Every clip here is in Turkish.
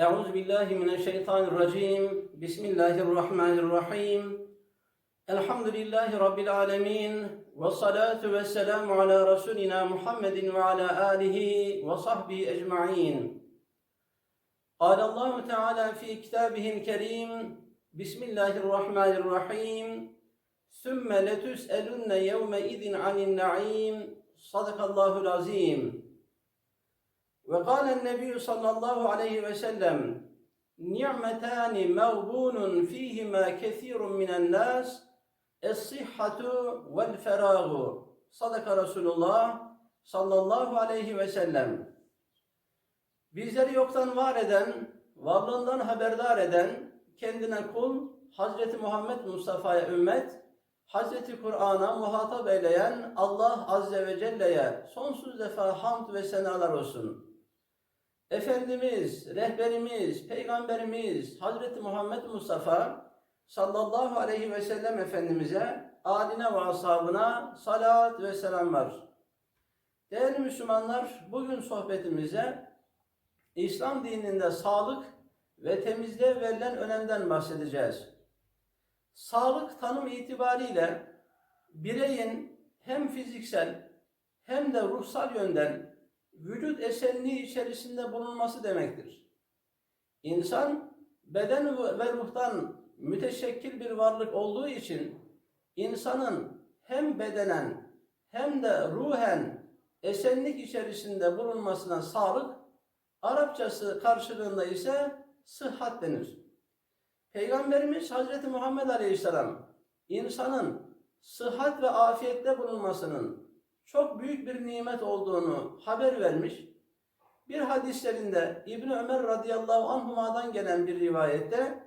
أعوذ بالله من الشيطان الرجيم بسم الله الرحمن الرحيم الحمد لله رب العالمين والصلاة والسلام على رسولنا محمد وعلى آله وصحبه أجمعين قال الله تعالى في كتابه الكريم بسم الله الرحمن الرحيم ثم لتسألن يومئذ عن النعيم صدق الله العظيم ve kâlen nebiyyü sallallahu aleyhi ve sellem ni'metâni mağbûnun fîhimâ kethîrun minen nâs es-sihhatu vel ferâgu. Sadaka Resulullah sallallahu aleyhi ve sellem. Bizleri yoktan var eden, varlığından haberdar eden, kendine kul, Hazreti Muhammed Mustafa'ya ümmet, Hazreti Kur'an'a muhatap eyleyen Allah Azze ve Celle'ye sonsuz defa hamd ve senalar olsun.'' Efendimiz, rehberimiz, peygamberimiz Hazreti Muhammed Mustafa sallallahu aleyhi ve sellem Efendimiz'e, aline ve ashabına salat ve selam var. Değerli Müslümanlar, bugün sohbetimize İslam dininde sağlık ve temizliğe verilen önemden bahsedeceğiz. Sağlık tanım itibariyle bireyin hem fiziksel hem de ruhsal yönden vücut esenliği içerisinde bulunması demektir. İnsan beden ve ruhtan müteşekkil bir varlık olduğu için insanın hem bedenen hem de ruhen esenlik içerisinde bulunmasına sağlık, Arapçası karşılığında ise sıhhat denir. Peygamberimiz Hazreti Muhammed Aleyhisselam insanın sıhhat ve afiyette bulunmasının çok büyük bir nimet olduğunu haber vermiş. Bir hadislerinde İbn Ömer radıyallahu anhuma'dan gelen bir rivayette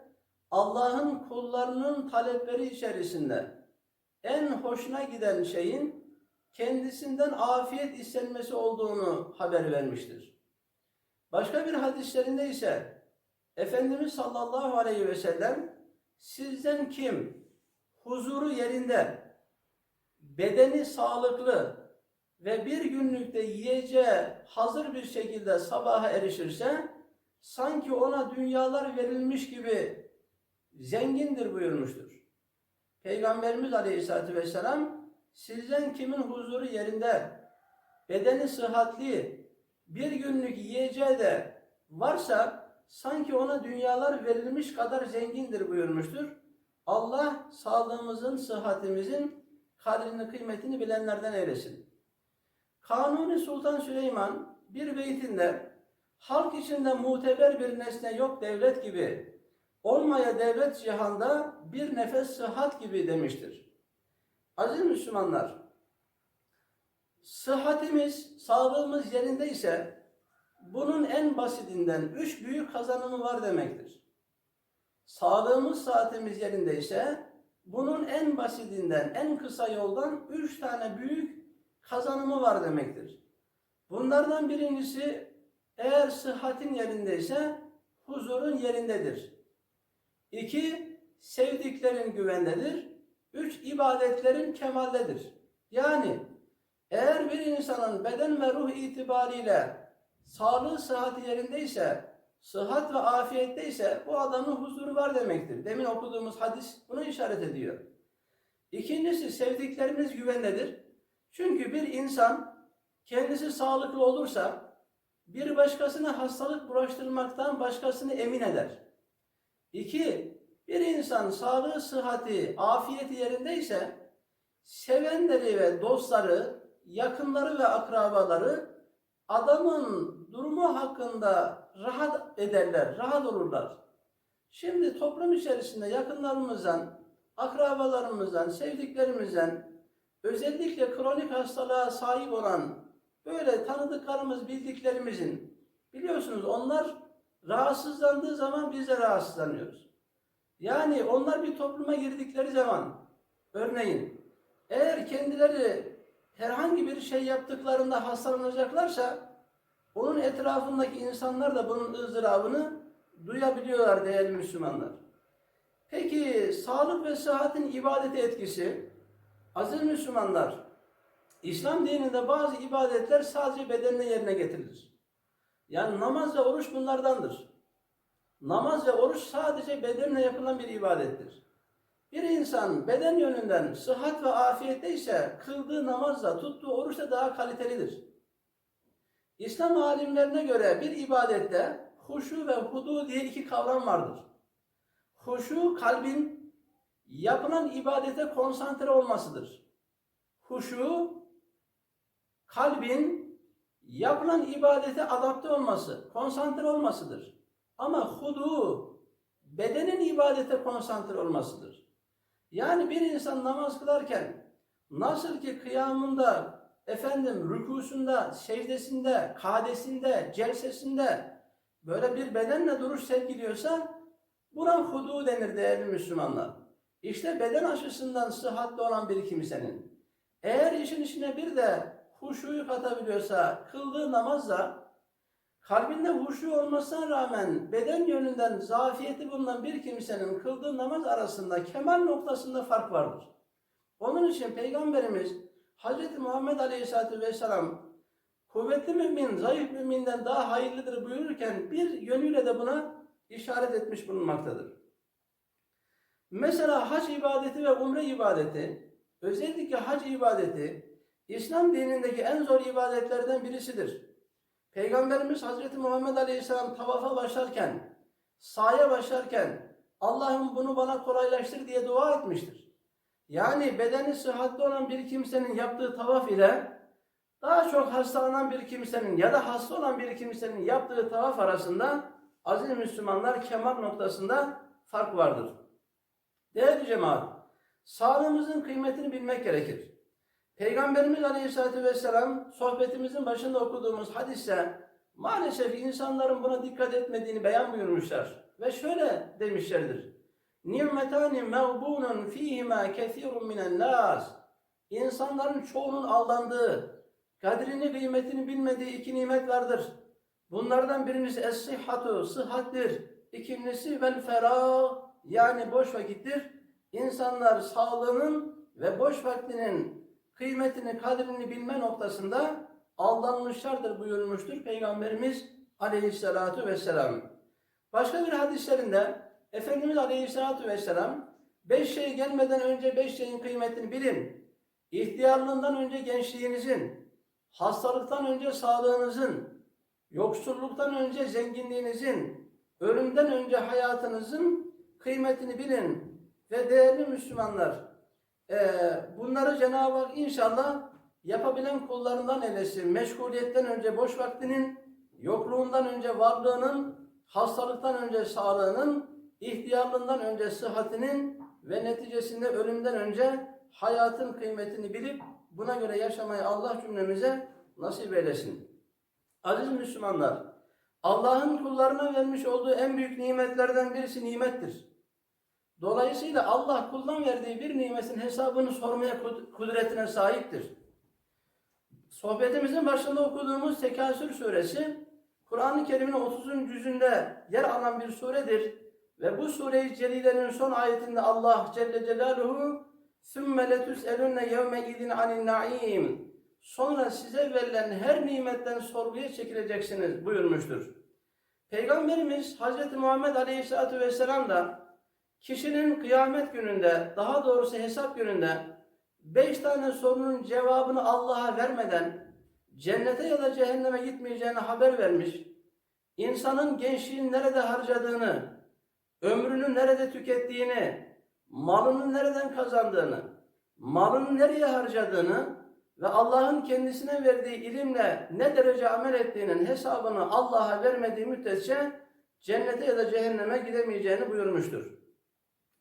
Allah'ın kullarının talepleri içerisinde en hoşuna giden şeyin kendisinden afiyet istenmesi olduğunu haber vermiştir. Başka bir hadislerinde ise Efendimiz sallallahu aleyhi ve sellem sizden kim huzuru yerinde, bedeni sağlıklı ve bir günlükte yiyeceği hazır bir şekilde sabaha erişirse sanki ona dünyalar verilmiş gibi zengindir buyurmuştur. Peygamberimiz aleyhissalatü vesselam sizden kimin huzuru yerinde, bedeni sıhhatli, bir günlük yiyeceği de varsa sanki ona dünyalar verilmiş kadar zengindir buyurmuştur. Allah sağlığımızın, sıhhatimizin kadrini, kıymetini bilenlerden eylesin. Kanuni Sultan Süleyman bir beytinde halk içinde muteber bir nesne yok devlet gibi, olmaya devlet cihanda bir nefes sıhhat gibi demiştir. Aziz Müslümanlar, sıhhatimiz, sağlığımız yerinde ise bunun en basitinden üç büyük kazanımı var demektir. Sağlığımız, saatimiz yerinde ise bunun en basitinden, en kısa yoldan üç tane büyük kazanımı var demektir. Bunlardan birincisi eğer sıhhatin yerindeyse huzurun yerindedir. İki, sevdiklerin güvendedir. Üç, ibadetlerin kemaldedir. Yani eğer bir insanın beden ve ruh itibariyle sağlığı sıhhati yerindeyse, sıhhat ve afiyetteyse bu adamın huzuru var demektir. Demin okuduğumuz hadis bunu işaret ediyor. İkincisi sevdiklerimiz güvendedir. Çünkü bir insan kendisi sağlıklı olursa bir başkasına hastalık bulaştırmaktan başkasını emin eder. İki, bir insan sağlığı, sıhhati, afiyeti yerindeyse sevenleri ve dostları, yakınları ve akrabaları adamın durumu hakkında rahat ederler, rahat olurlar. Şimdi toplum içerisinde yakınlarımızdan, akrabalarımızdan, sevdiklerimizden, özellikle kronik hastalığa sahip olan böyle tanıdıklarımız, bildiklerimizin, biliyorsunuz onlar rahatsızlandığı zaman biz de rahatsızlanıyoruz. Yani onlar bir topluma girdikleri zaman, örneğin, eğer kendileri herhangi bir şey yaptıklarında hastalanacaklarsa, onun etrafındaki insanlar da bunun ızdırabını duyabiliyorlar değerli Müslümanlar. Peki sağlık ve sıhhatin ibadete etkisi, aziz Müslümanlar, İslam dininde bazı ibadetler sadece bedenle yerine getirilir. Yani namaz ve oruç bunlardandır. Namaz ve oruç sadece bedenle yapılan bir ibadettir. Bir insan beden yönünden sıhhat ve afiyette ise kıldığı namazla tuttuğu oruç da daha kalitelidir. İslam alimlerine göre bir ibadette huşu ve hudu diye iki kavram vardır. Huşu kalbin yapılan ibadete konsantre olmasıdır. Huşu kalbin yapılan ibadete adapte olması, konsantre olmasıdır. Ama hudu bedenin ibadete konsantre olmasıdır. Yani bir insan namaz kılarken nasıl ki kıyamında, efendim rükusunda, secdesinde, kadesinde, celsesinde böyle bir bedenle duruş sergiliyorsa buna hudu denir değerli Müslümanlar. İşte beden açısından sıhhatli olan bir kimsenin eğer işin içine bir de huşuyu katabiliyorsa kıldığı namazla kalbinde huşu olmasına rağmen beden yönünden zafiyeti bulunan bir kimsenin kıldığı namaz arasında kemal noktasında fark vardır. Onun için Peygamberimiz Hz. Muhammed Aleyhisselatü Vesselam kuvvetli mümin, zayıf müminden daha hayırlıdır buyururken bir yönüyle de buna işaret etmiş bulunmaktadır. Mesela hac ibadeti ve umre ibadeti, özellikle hac ibadeti İslam dinindeki en zor ibadetlerden birisidir. Peygamberimiz Hazreti Muhammed Aleyhisselam tavafa başlarken, sahaya başlarken Allah'ım bunu bana kolaylaştır diye dua etmiştir. Yani bedeni sıhhatli olan bir kimsenin yaptığı tavaf ile daha çok hastalanan bir kimsenin ya da hasta olan bir kimsenin yaptığı tavaf arasında aziz Müslümanlar kemal noktasında fark vardır. Değerli cemaat, sağlığımızın kıymetini bilmek gerekir. Peygamberimiz Aleyhisselatü Vesselam sohbetimizin başında okuduğumuz hadiste maalesef insanların buna dikkat etmediğini beyan buyurmuşlar. Ve şöyle demişlerdir. Nimetani mevbunun fihima kethirun minen nas. İnsanların çoğunun aldandığı, kadrini kıymetini bilmediği iki nimet vardır. Bunlardan birincisi es-sihhatu, sıhhattir. İkincisi vel ferah, yani boş vakittir. İnsanlar sağlığının ve boş vaktinin kıymetini, kadrini bilme noktasında aldanmışlardır buyurmuştur Peygamberimiz Aleyhisselatu Vesselam. Başka bir hadislerinde Efendimiz Aleyhisselatu Vesselam beş şey gelmeden önce beş şeyin kıymetini bilin. İhtiyarlığından önce gençliğinizin, hastalıktan önce sağlığınızın, yoksulluktan önce zenginliğinizin, ölümden önce hayatınızın kıymetini bilin. Ve değerli Müslümanlar, e, bunları Cenab-ı Hak inşallah yapabilen kullarından eylesin. Meşguliyetten önce boş vaktinin, yokluğundan önce varlığının, hastalıktan önce sağlığının, ihtiyarlığından önce sıhhatinin ve neticesinde ölümden önce hayatın kıymetini bilip buna göre yaşamayı Allah cümlemize nasip eylesin. Aziz Müslümanlar, Allah'ın kullarına vermiş olduğu en büyük nimetlerden birisi nimettir. Dolayısıyla Allah kuldan verdiği bir nimetin hesabını sormaya kudretine sahiptir. Sohbetimizin başında okuduğumuz Tekasür suresi, Kur'an-ı Kerim'in 30. cüzünde yer alan bir suredir. Ve bu sure-i celilenin son ayetinde Allah Celle Celaluhu ثُمَّ لَتُسْأَلُنَّ يَوْمَ اِذٍ عَنِ النَّعِيمِ Sonra size verilen her nimetten sorguya çekileceksiniz buyurmuştur. Peygamberimiz Hz. Muhammed Aleyhisselatü Vesselam da kişinin kıyamet gününde, daha doğrusu hesap gününde beş tane sorunun cevabını Allah'a vermeden cennete ya da cehenneme gitmeyeceğini haber vermiş, insanın gençliğini nerede harcadığını, ömrünü nerede tükettiğini, malını nereden kazandığını, malını nereye harcadığını ve Allah'ın kendisine verdiği ilimle ne derece amel ettiğinin hesabını Allah'a vermediği müddetçe cennete ya da cehenneme gidemeyeceğini buyurmuştur.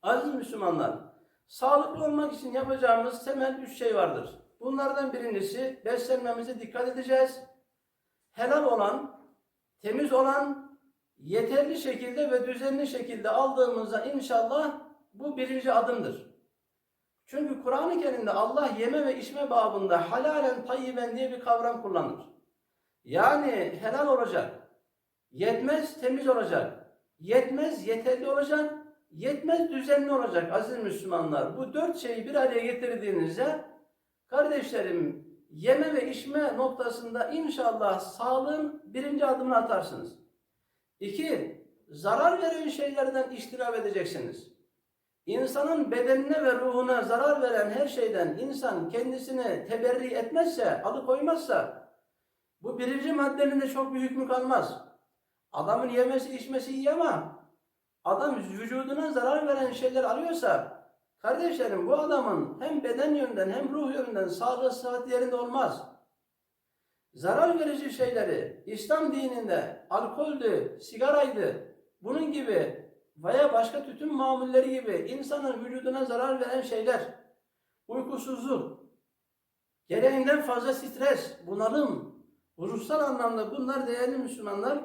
Aziz Müslümanlar, sağlıklı olmak için yapacağımız temel üç şey vardır. Bunlardan birincisi beslenmemize dikkat edeceğiz. Helal olan, temiz olan, yeterli şekilde ve düzenli şekilde aldığımızda inşallah bu birinci adımdır. Çünkü Kur'an-ı Kerim'de Allah yeme ve içme babında halalen tayyiben diye bir kavram kullanır. Yani helal olacak, yetmez temiz olacak, yetmez yeterli olacak, yetmez düzenli olacak aziz Müslümanlar. Bu dört şeyi bir araya getirdiğinizde kardeşlerim yeme ve içme noktasında inşallah sağlığın birinci adımını atarsınız. İki, zarar veren şeylerden iştirap edeceksiniz. İnsanın bedenine ve ruhuna zarar veren her şeyden insan kendisini teberri etmezse, alıkoymazsa bu birinci maddenin de çok bir hükmü kalmaz. Adamın yemesi içmesi iyi ama adam vücuduna zarar veren şeyler alıyorsa kardeşlerim bu adamın hem beden yönünden hem ruh yönünden sağlığı sıhhat yerinde olmaz. Zarar verici şeyleri İslam dininde alkoldü, sigaraydı, bunun gibi veya başka tütün mamulleri gibi insanın vücuduna zarar veren şeyler, uykusuzluk, gereğinden fazla stres, bunalım, ruhsal anlamda bunlar değerli Müslümanlar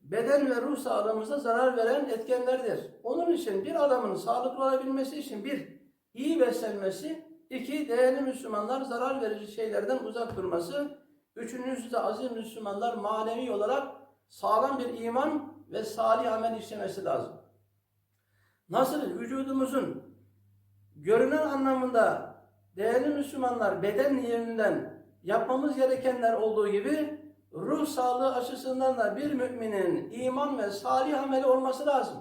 beden ve ruh sağlığımıza zarar veren etkenlerdir. Onun için bir adamın sağlıklı olabilmesi için bir, iyi beslenmesi, iki, değerli Müslümanlar zarar verici şeylerden uzak durması, üçüncüsü de aziz Müslümanlar manevi olarak sağlam bir iman ve salih amel işlemesi lazım. Nasıl vücudumuzun görünen anlamında değerli Müslümanlar beden yönünden yapmamız gerekenler olduğu gibi ruh sağlığı açısından da bir müminin iman ve salih ameli olması lazım.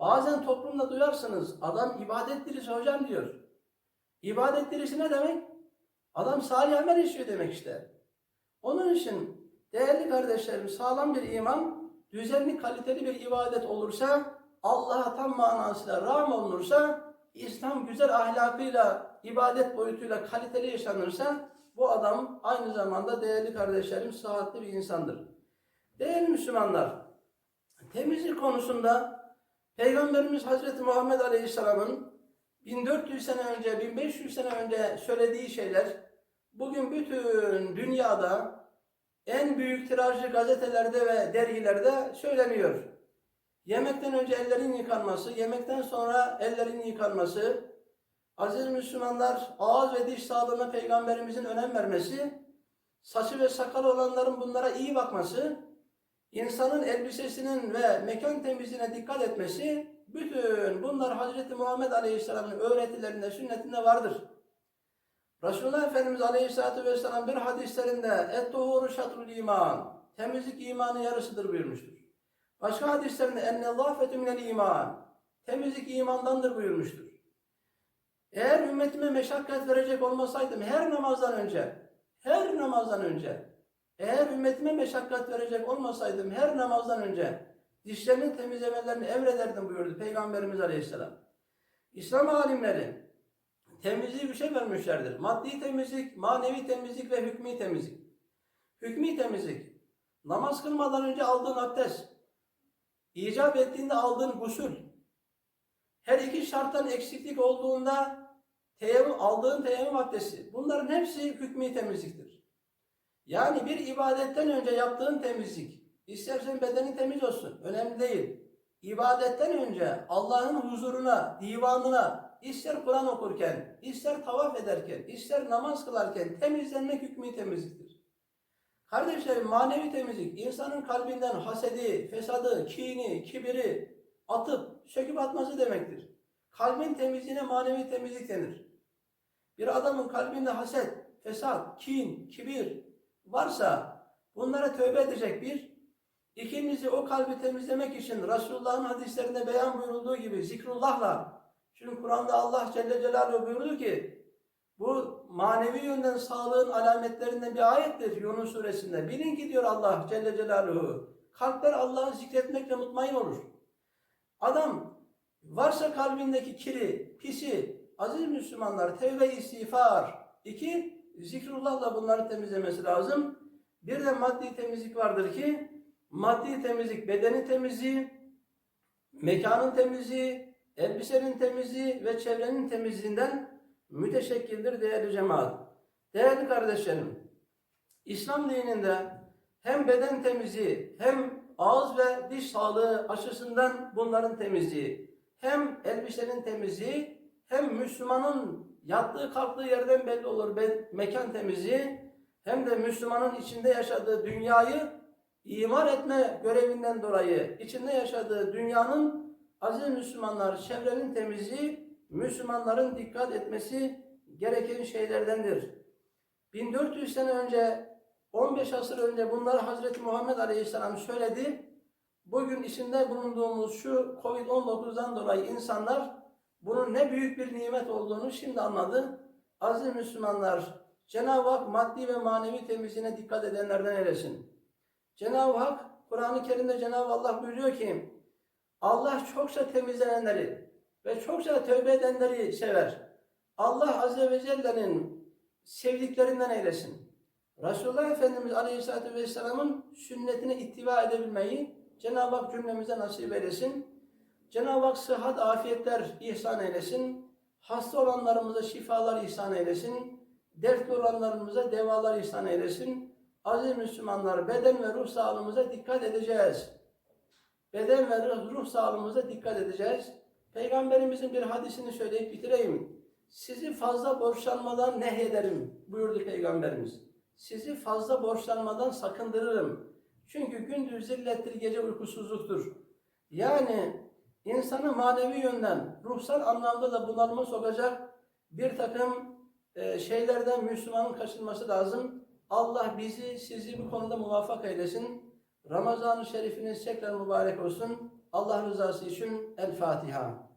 Bazen toplumda duyarsınız adam ibadet dirisi hocam diyor. İbadet dirisi ne demek? Adam salih amel işliyor demek işte. Onun için değerli kardeşlerim sağlam bir iman, düzenli kaliteli bir ibadet olursa, Allah'a tam manasıyla ram olunursa, İslam güzel ahlakıyla, ibadet boyutuyla kaliteli yaşanırsa, bu adam aynı zamanda değerli kardeşlerim sıhhatli bir insandır. Değerli Müslümanlar, temizlik konusunda Peygamberimiz Hazreti Muhammed Aleyhisselam'ın 1400 sene önce, 1500 sene önce söylediği şeyler bugün bütün dünyada en büyük tirajlı gazetelerde ve dergilerde söyleniyor. Yemekten önce ellerin yıkanması, yemekten sonra ellerin yıkanması, aziz Müslümanlar ağız ve diş sağlığına peygamberimizin önem vermesi, saçı ve sakal olanların bunlara iyi bakması, insanın elbisesinin ve mekan temizliğine dikkat etmesi, bütün bunlar Hazreti Muhammed Aleyhisselam'ın öğretilerinde, sünnetinde vardır. Resulullah Efendimiz Aleyhisselatü Vesselam bir hadislerinde et-tuhuru şatrul iman, temizlik imanın yarısıdır buyurmuştur. Başka hadislerinde ennellâfetü minel iman, temizlik imandandır buyurmuştur. Eğer ümmetime meşakkat verecek olmasaydım her namazdan önce, her namazdan önce, eğer ümmetime meşakkat verecek olmasaydım her namazdan önce dişlerini temizlemelerini emrederdim buyurdu Peygamberimiz Aleyhisselam. İslam alimleri temizliği bir şey vermişlerdir. Maddi temizlik, manevi temizlik ve hükmü temizlik. Hükmü temizlik, namaz kılmadan önce aldığın abdest, icap ettiğinde aldığın gusül, her iki şarttan eksiklik olduğunda teyemmüm, aldığın teyemmüm abdesti. Bunların hepsi hükmü temizliktir. Yani bir ibadetten önce yaptığın temizlik, istersen bedenin temiz olsun, önemli değil. İbadetten önce Allah'ın huzuruna, divanına, ister Kur'an okurken, ister tavaf ederken, ister namaz kılarken temizlenmek hükmü temizliktir. Kardeşlerim manevi temizlik, insanın kalbinden hasedi, fesadı, kini, kibiri atıp söküp atması demektir. Kalbin temizliğine manevi temizlik denir. Bir adamın kalbinde haset, fesat, kin, kibir varsa bunlara tövbe edecek bir. İkincisi o kalbi temizlemek için Resulullah'ın hadislerinde beyan buyurulduğu gibi zikrullahla. Çünkü Kur'an'da Allah Celle Celaluhu buyurdu ki bu manevi yönden sağlığın alametlerinden bir ayettir Yunus suresinde. Bilin ki diyor Allah Celle Celaluhu. Kalpler Allah'ı zikretmekle mutmain olur. Adam varsa kalbindeki kiri, pisi, aziz Müslümanlar tevbe istiğfar. İki, zikrullahla bunları temizlemesi lazım. Bir de maddi temizlik vardır ki maddi temizlik, bedeni temizliği, mekanın temizliği, elbisenin temizliği ve çevrenin temizliğinden müteşekkildir değerli cemaat. Değerli kardeşlerim, İslam dininde hem beden temizliği hem ağız ve diş sağlığı açısından bunların temizliği, hem elbisenin temizliği hem Müslümanın yattığı kalktığı yerden belli olur mekan temizliği hem de Müslümanın içinde yaşadığı dünyayı imar etme görevinden dolayı içinde yaşadığı dünyanın aziz Müslümanlar çevrenin temizliği Müslümanların dikkat etmesi gereken şeylerdendir. 1400 sene önce 15 asır önce bunları Hazreti Muhammed Aleyhisselam söyledi. bugün içinde bulunduğumuz şu Covid-19'dan dolayı insanlar bunun ne büyük bir nimet olduğunu şimdi anladı. Aziz Müslümanlar, Cenab-ı Hak maddi ve manevi temizliğine dikkat edenlerden eylesin. Cenab-ı Hak, Kur'an-ı Kerim'de Cenab-ı Allah buyuruyor ki, Allah çokça temizlenenleri ve çokça tövbe edenleri sever. Allah Azze ve Celle'nin sevdiklerinden eylesin. Resulullah Efendimiz Aleyhisselatü Vesselam'ın sünnetine ittiba edebilmeyi Cenab-ı Hak cümlemize nasip eylesin. Cenab-ı Hak sıhhat, afiyetler ihsan eylesin. Hasta olanlarımıza şifalar ihsan eylesin. Dertli olanlarımıza devalar ihsan eylesin. Aziz Müslümanlar beden ve ruh sağlığımıza dikkat edeceğiz. Beden ve ruh, sağlığımıza dikkat edeceğiz. Peygamberimizin bir hadisini söyleyip bitireyim. Sizi fazla borçlanmadan nehyederim buyurdu Peygamberimiz. Sizi fazla borçlanmadan sakındırırım. Çünkü gündüz zillettir, gece uykusuzluktur. Yani insanı manevi yönden, ruhsal anlamda da bunalıma sokacak bir takım e, şeylerden Müslümanın kaçınması lazım. Allah bizi, sizi bu konuda muvaffak eylesin. Ramazan-ı Şerifiniz tekrar mübarek olsun. Allah rızası için El Fatiha.